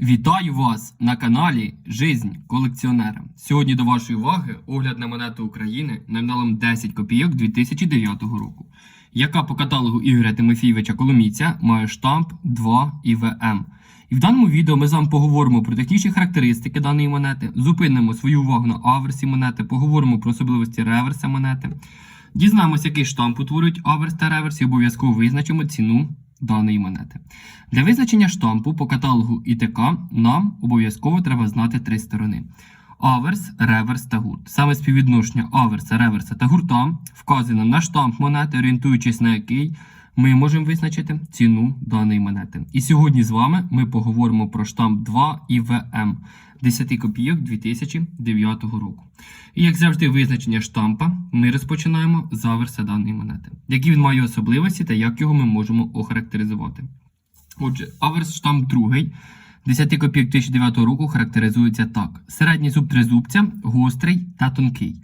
Вітаю вас на каналі Жизнь колекціонера. Сьогодні до вашої уваги огляд на монету України номіналом 10 копійок 2009 року, яка по каталогу Ігоря Тимофійовича Коломійця має штамп 2 ІВМ. І в даному відео ми з вами поговоримо про технічні характеристики даної монети, зупинимо свою увагу на аверсі монети, поговоримо про особливості реверса монети, дізнаємося, який штамп утворюють аверс та реверс і обов'язково визначимо ціну даної монети. Для визначення штампу по каталогу ІТК нам обов'язково треба знати три сторони: аверс, реверс та гурт. Саме співвідношення аверса, реверса та гурта вказано на штамп монети, орієнтуючись на який ми можемо визначити ціну даної монети. І сьогодні з вами ми поговоримо про штамп 2 ІВМ 10 копійок 2009 року. І як завжди, визначення штампа ми розпочинаємо з аверса даної монети. Які він має особливості та як його ми можемо охарактеризувати. Отже, аверс штамп другий 10 копійок 2009 року характеризується так: середній зуб тризубця, гострий та тонкий.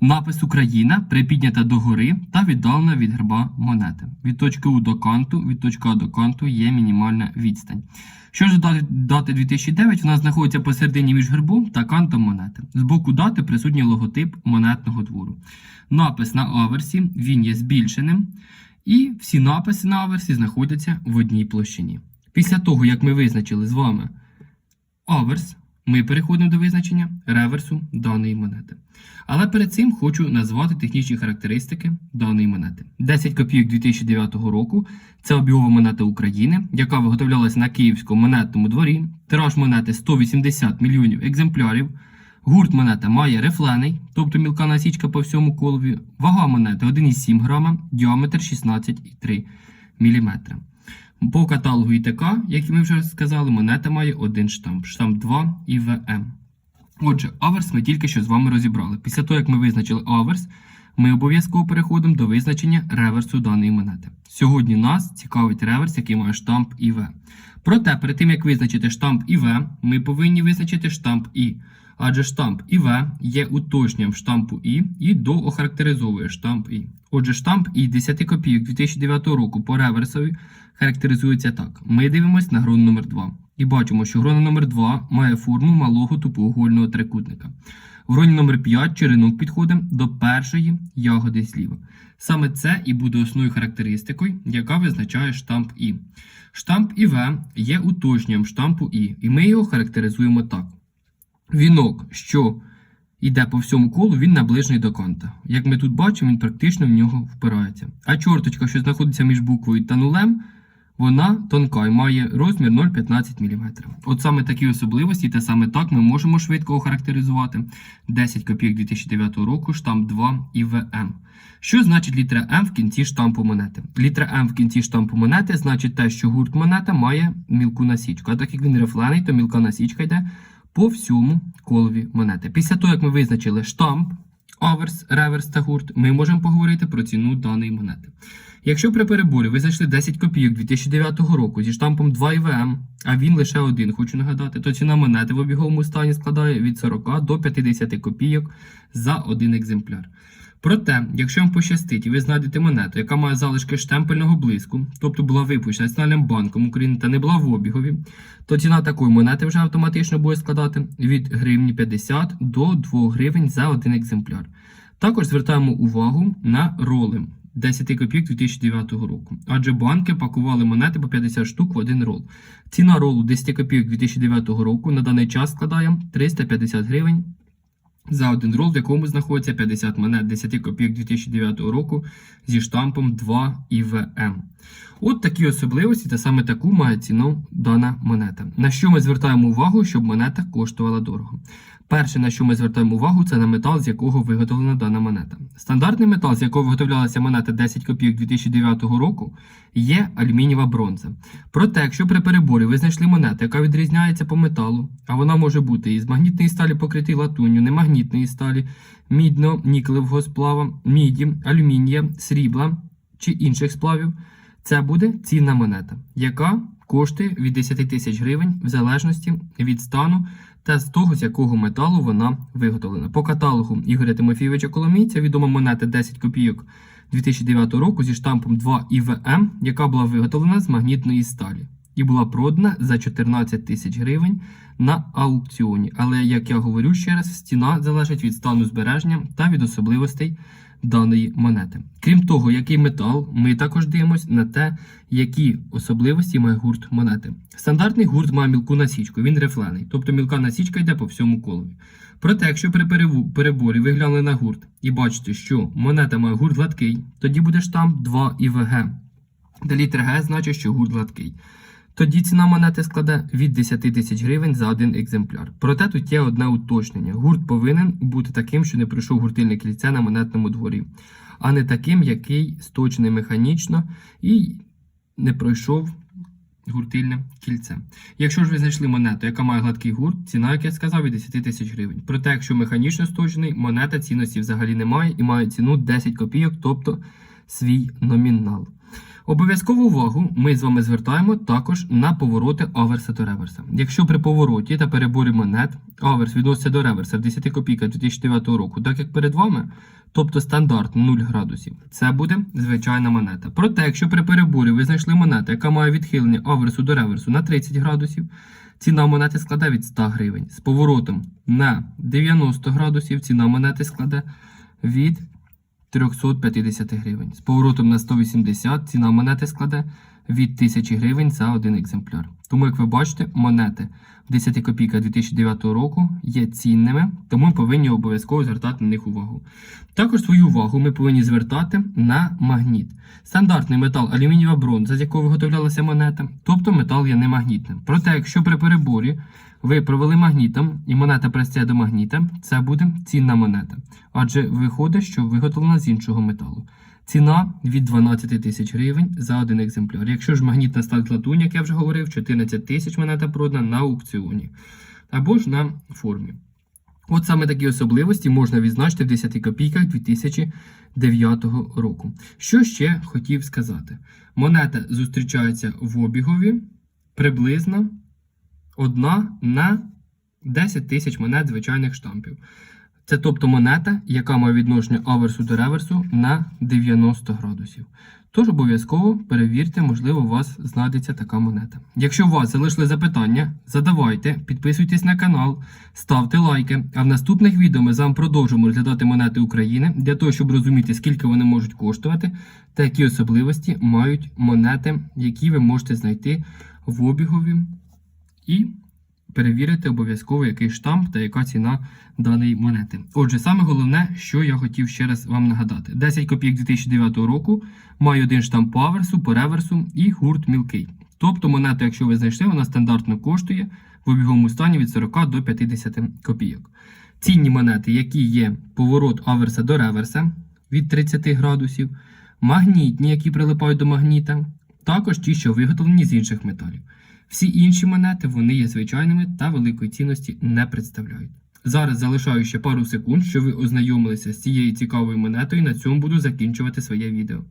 Напис Україна припіднята догори та віддалена від герба монети. Від точки У до канту, від точки А до канту є мінімальна відстань. Що ж дати- дати 2009, вона знаходиться посередині між гербом та кантом монети. З боку дати присутній логотип монетного двору. Напис на аверсі він є збільшеним, і всі написи на аверсі знаходяться в одній площині. Після того, як ми визначили з вами аверс, ми переходимо до визначення реверсу даної монети. Але перед цим хочу назвати технічні характеристики даної монети. 10 копійок 2009 року це обігова монета України, яка виготовлялася на Київському монетному дворі. Тираж монети 180 мільйонів екземплярів. Гурт монета має рифлений, тобто мілка насічка по всьому колові. Вага монети 1,7 грама, діаметр 16,3 мм. По каталогу ІТК, як ми вже сказали, монета має один штамп, штамп 2 ІВМ. Отже, аверс ми тільки що з вами розібрали. Після того, як ми визначили аверс, ми обов'язково переходимо до визначення реверсу даної монети. Сьогодні нас цікавить реверс, який має штамп ІВ. Проте, перед тим як визначити штамп ІВ, ми повинні визначити штамп І. Адже штамп ІВ є уточненням штампу І і доохарактеризовує штамп І. Отже, штамп І 10 копійок 2009 року по реверсові характеризується так. Ми дивимося на грону номер 2 і бачимо, що грона номер 2 має форму малого тупоугольного трикутника. В гроні номер 5 черенок підходить до першої ягоди зліва. Саме це і буде основною характеристикою, яка визначає штамп І. Штамп ІВ є уточненням штампу І, і ми його характеризуємо так. Вінок, що йде по всьому колу, він наближений до канта. Як ми тут бачимо, він практично в нього впирається. А чорточка, що знаходиться між буквою та нулем, вона тонка і має розмір 0,15 мм. От саме такі особливості, та саме так ми можемо швидко охарактеризувати 10 копійок 2009 року, штамп 2 ІВМ. Що значить літера М в кінці штампу монети? Літера М в кінці штампу монети значить те, що гурт монета має мілку насічку. А так як він рифлений, то мілка насічка йде по всьому колові монети. Після того, як ми визначили штамп, аверс, реверс та гурт, ми можемо поговорити про ціну даної монети. Якщо при переборі ви знайшли 10 копійок 2009 року зі штампом 2 ІВМ, а він лише один, хочу нагадати, то ціна монети в обіговому стані складає від 40 до 50 копійок за один екземпляр. Проте, якщо вам пощастить і ви знайдете монету, яка має залишки штемпельного блиску, тобто була випущена Національним банком України та не була в обігові, то ціна такої монети вже автоматично буде складати від гривні 50 до 2 гривень за один екземпляр. Також звертаємо увагу на роли 10 копійок 2009 року, адже банки пакували монети по 50 штук в один рол. Ціна ролу 10 копійок 2009 року на даний час складає 350 гривень за один рол, в якому знаходиться 50 монет 10 копійок 2009 року зі штампом 2 ІВМ. От такі особливості, та саме таку має ціну дана монета. На що ми звертаємо увагу, щоб монета коштувала дорого? Перше, на що ми звертаємо увагу, це на метал, з якого виготовлена дана монета. Стандартний метал, з якого виготовлялася монета 10 копійок 2009 року, є алюмінієва бронза. Проте, якщо при переборі ви знайшли монету, яка відрізняється по металу, а вона може бути із магнітної сталі покритий латунню, немагнітної сталі, мідно-нікелевого сплава, міді, алюмінія, срібла чи інших сплавів, це буде цінна монета, яка коштує від 10 тисяч гривень в залежності від стану та з того, з якого металу вона виготовлена. По каталогу Ігоря Тимофійовича Коломійця відома монета 10 копійок 2009 року зі штампом 2 ІВМ, яка була виготовлена з магнітної сталі. і була продана за 14 тисяч гривень на аукціоні. Але, як я говорю ще раз, ціна залежить від стану збереження та від особливостей даної монети. Крім того, який метал, ми також дивимося на те, які особливості має гурт монети. Стандартний гурт має мілку насічку, він рифлений, тобто мілка насічка йде по всьому колові. Проте, якщо при переборі ви глянули на гурт і бачите, що монета має гурт гладкий, тоді буде штамп 2 ІВГ. Де літер Г значить, що гурт гладкий. Тоді ціна монети складе від 10 тисяч гривень за один екземпляр. Проте тут є одне уточнення: гурт повинен бути таким, що не пройшов гуртильне кільце на монетному дворі, а не таким, який сточений механічно і не пройшов гуртильне кільце. Якщо ж ви знайшли монету, яка має гладкий гурт, ціна, як я сказав, від 10 тисяч гривень. Проте, якщо механічно сточений, монета цінності взагалі немає і має ціну 10 копійок, тобто свій номінал. Обов'язкову увагу ми з вами звертаємо також на повороти аверса до реверса. Якщо при повороті та переборі монет аверс відноситься до реверса в 10 копійках 2009 року, так як перед вами, тобто стандарт 0 градусів, це буде звичайна монета. Проте, якщо при переборі ви знайшли монету, яка має відхилення аверсу до реверсу на 30 градусів, ціна монети складе від 100 гривень. З поворотом на 90 градусів ціна монети складе від 350 гривень. З поворотом на 180 ціна монети складе від 1000 гривень за один екземпляр. Тому, як ви бачите, монети 10 копійках 2009 року є цінними, тому ми повинні обов'язково звертати на них увагу. Також свою увагу ми повинні звертати на магніт. Стандартний метал алюмінієва бронза, з якого виготовлялася монета, тобто метал є немагнітним. Проте, якщо при переборі ви провели магнітом і монета пристає до магніта, це буде цінна монета. Адже виходить, що виготовлена з іншого металу. Ціна від 12 тисяч гривень за один екземпляр. Якщо ж магнітна сталь латунь, як я вже говорив, 14 тисяч монета продана на аукціоні або ж на формі. От саме такі особливості можна відзначити в 10 копійках 2009 року. Що ще хотів сказати? Монета зустрічається в обігові приблизно одна на 10 тисяч монет звичайних штампів. Це тобто монета, яка має відношення аверсу до реверсу на 90 градусів. Тож обов'язково перевірте, можливо, у вас знайдеться така монета. Якщо у вас залишили запитання, задавайте, підписуйтесь на канал, ставте лайки. А в наступних відео ми з вами продовжимо розглядати монети України для того, щоб розуміти, скільки вони можуть коштувати та які особливості мають монети, які ви можете знайти в обігові. І перевірити обов'язково, який штамп та яка ціна даної монети. Отже, саме головне, що я хотів ще раз вам нагадати: 10 копійок 2009 року має один штамп по аверсу, по реверсу і гурт мілкий. Тобто монета, якщо ви знайшли, вона стандартно коштує в обіговому стані від 40 до 50 копійок. Цінні монети, які є поворот аверса до реверса від 30 градусів, магнітні, які прилипають до магніта, також ті, що виготовлені з інших металів. Всі інші монети вони є звичайними та великої цінності не представляють. Зараз залишаю ще пару секунд, щоб ви ознайомилися з цією цікавою монетою. і На цьому буду закінчувати своє відео.